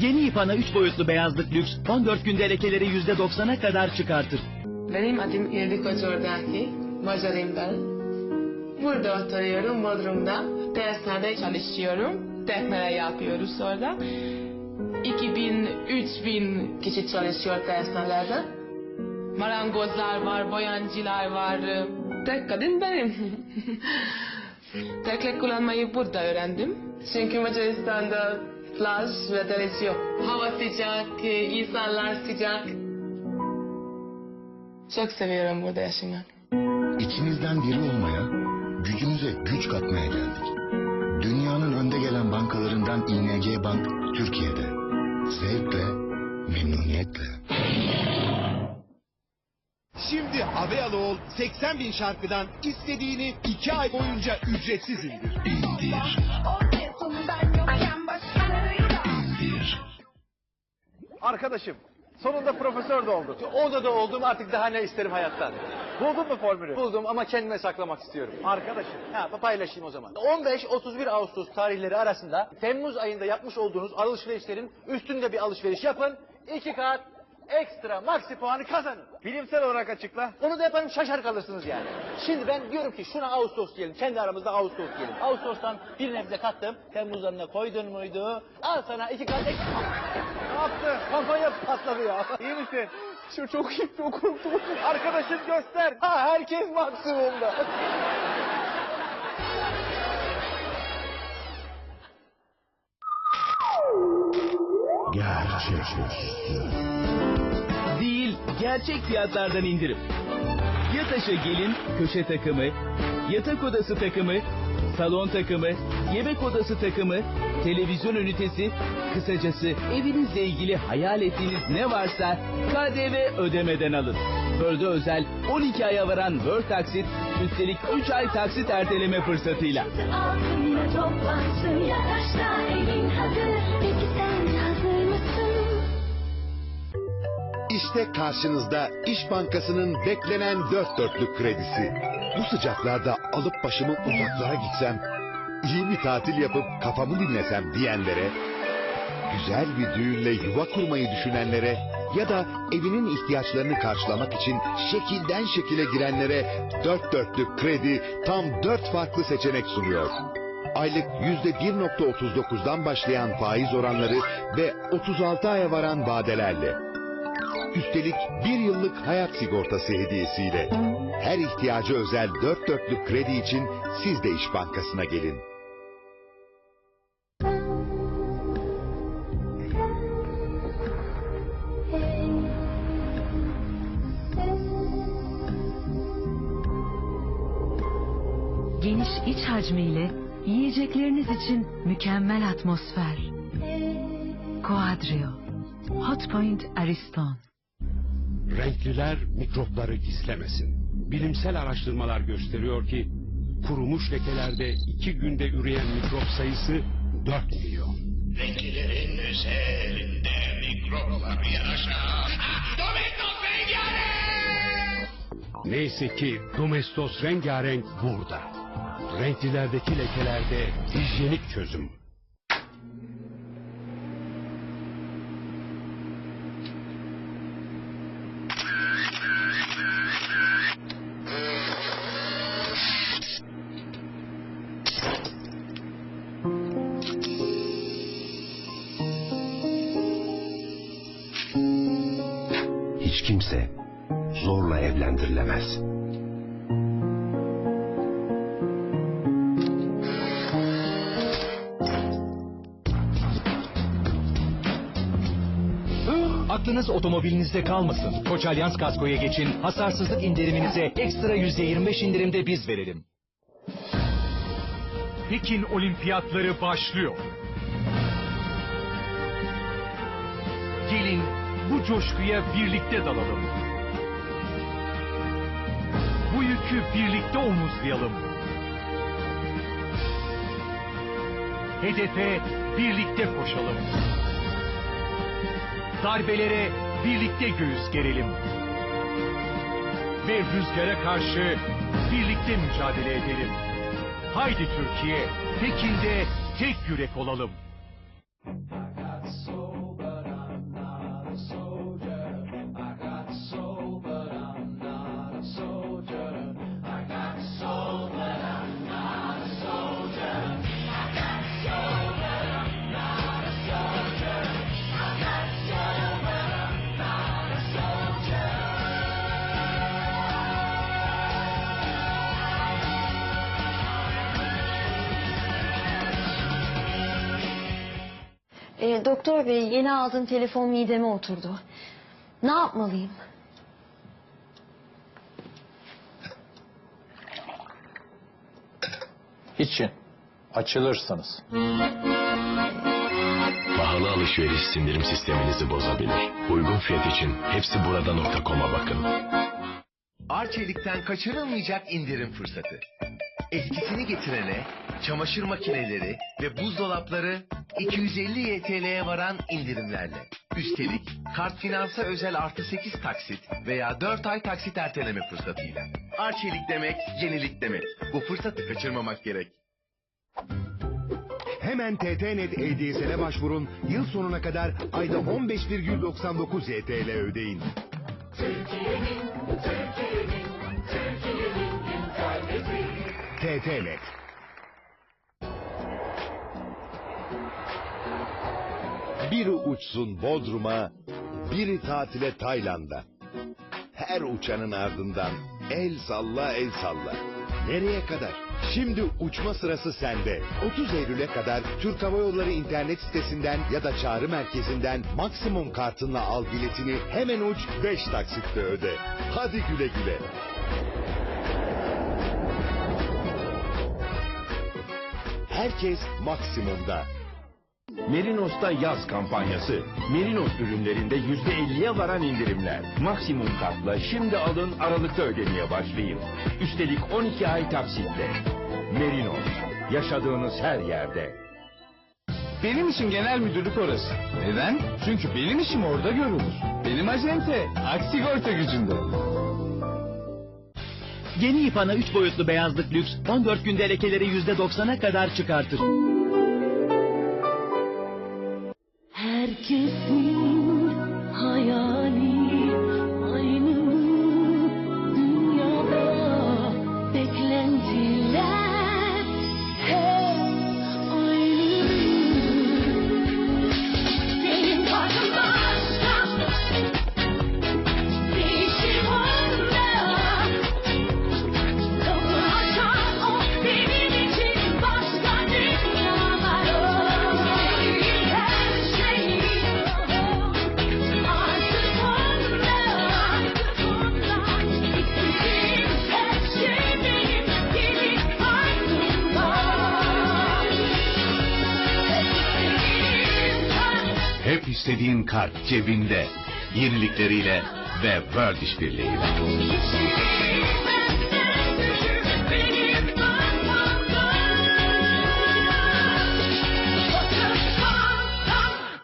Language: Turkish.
Yeni İPANA 3 boyutlu beyazlık lüks 14 günde lekeleri %90'a kadar çıkartır. Benim adım Ildiko Cordaki, Macarım ben. Burada oturuyorum Bodrum'da. Derslerde çalışıyorum. Tekmele yapıyoruz orada. 2000-3000 kişi çalışıyor dershanelerde. Marangozlar var, boyancılar var. Tek kadın benim. Tekle kullanmayı burada öğrendim. Çünkü Macaristan'da plaj ve deniz yok. Hava sıcak, insanlar sıcak. Çok seviyorum burada yaşamak. İçinizden biri olmaya, gücünüze güç katmaya geldik. Dünyanın önde gelen bankalarından ING Bank Türkiye'de. Zevkle, memnuniyetle. Şimdi Avealı ol 80 bin şarkıdan istediğini 2 ay boyunca ücretsiz. İndir, indir. Arkadaşım sonunda profesör de oldun. Orada da oldum artık daha ne isterim hayattan. Buldun mu formülü? Buldum ama kendime saklamak istiyorum. Arkadaşım ha, paylaşayım o zaman. 15-31 Ağustos tarihleri arasında Temmuz ayında yapmış olduğunuz alışverişlerin üstünde bir alışveriş yapın. iki kat ekstra maksi puanı kazanın. Bilimsel olarak açıkla. Onu da yaparım şaşar kalırsınız yani. Şimdi ben diyorum ki şuna Ağustos diyelim. Kendi aramızda Ağustos diyelim. Ağustos'tan bir nebze kattım. Temmuz'dan da koydun muydu? Al sana iki kat ekstra. Ne yaptı? Kampanya patladı ya. İyi misin? Şu çok iyi, çok korktum. Arkadaşım göster. Ha herkes maksimumda. Değil, gerçek fiyatlardan indirim. Yataş'a gelin köşe takımı, yatak odası takımı, salon takımı, yemek odası takımı, televizyon ünitesi, kısacası evinizle ilgili hayal ettiğiniz ne varsa KDV ödemeden alın. Bölde özel 12 aya varan Word taksit, üstelik 3 ay taksit erteleme fırsatıyla. Altında toplansın yataşta evin hazır Peki sen İşte karşınızda İş Bankası'nın beklenen dört dörtlük kredisi. Bu sıcaklarda alıp başımı uzaklara gitsem, iyi bir tatil yapıp kafamı dinlesem diyenlere, güzel bir düğünle yuva kurmayı düşünenlere ya da evinin ihtiyaçlarını karşılamak için şekilden şekile girenlere dört dörtlük kredi tam dört farklı seçenek sunuyor. Aylık yüzde 1.39'dan başlayan faiz oranları ve 36 aya varan vadelerle. Üstelik bir yıllık hayat sigortası hediyesiyle. Her ihtiyacı özel dört dörtlük kredi için siz de İş Bankası'na gelin. Geniş iç hacmiyle yiyecekleriniz için mükemmel atmosfer. Coadrio. Hotpoint Ariston. Renkliler mikropları gizlemesin. Bilimsel araştırmalar gösteriyor ki kurumuş lekelerde iki günde üreyen mikrop sayısı 4 milyon. Renklilerin üzerinde mikroplar yaşar. Domestos rengarenk! Neyse ki Domestos rengarenk burada. Renklilerdeki lekelerde hijyenik çözüm. Hiç kimse zorla evlendirilemez. Aklınız otomobilinizde kalmasın. Koç Alyans Kasko'ya geçin. Hasarsızlık indiriminize ekstra %25 indirimde biz verelim. Pekin Olimpiyatları başlıyor. Gelin coşkuya birlikte dalalım. Bu yükü birlikte omuzlayalım. Hedefe birlikte koşalım. Darbelere birlikte göğüs gerelim. Ve rüzgara karşı birlikte mücadele edelim. Haydi Türkiye, Pekin'de tek yürek olalım. Ee, doktor bey yeni aldığım telefon mideme oturdu. Ne yapmalıyım? İçin. Açılırsınız. Pahalı alışveriş sindirim sisteminizi bozabilir. Uygun fiyat için hepsi burada.com'a bakın. Arçelik'ten kaçırılmayacak indirim fırsatı. Eskisini getirene çamaşır makineleri ve buzdolapları 250 YTL'ye varan indirimlerle. Üstelik kart finansa özel artı 8 taksit veya 4 ay taksit erteleme fırsatıyla. Arçelik demek yenilik demek. Bu fırsatı kaçırmamak gerek. Hemen TTNet EDSL'e başvurun. Yıl sonuna kadar ayda 15,99 YTL ödeyin. TTNet. Biri uçsun Bodrum'a, biri tatile Tayland'a. Her uçanın ardından el salla el salla. Nereye kadar? Şimdi uçma sırası sende. 30 Eylül'e kadar Türk Hava Yolları internet sitesinden ya da çağrı merkezinden maksimum kartınla al biletini hemen uç 5 taksitle öde. Hadi güle güle. Herkes maksimumda. Merinos'ta yaz kampanyası. Merinos ürünlerinde yüzde elliye varan indirimler. Maksimum kartla şimdi alın Aralık'ta ödemeye başlayın. Üstelik 12 ay taksitle. Merinos. Yaşadığınız her yerde. Benim için genel müdürlük orası. Neden? Çünkü benim işim orada görülür. Benim acente Aksigorta gücünde. Yeni İPAN'a 3 boyutlu beyazlık lüks 14 günde lekeleri %90'a kadar çıkartır. Jesus. Hep istediğin kart cebinde. Yenilikleriyle ve World işbirliğiyle.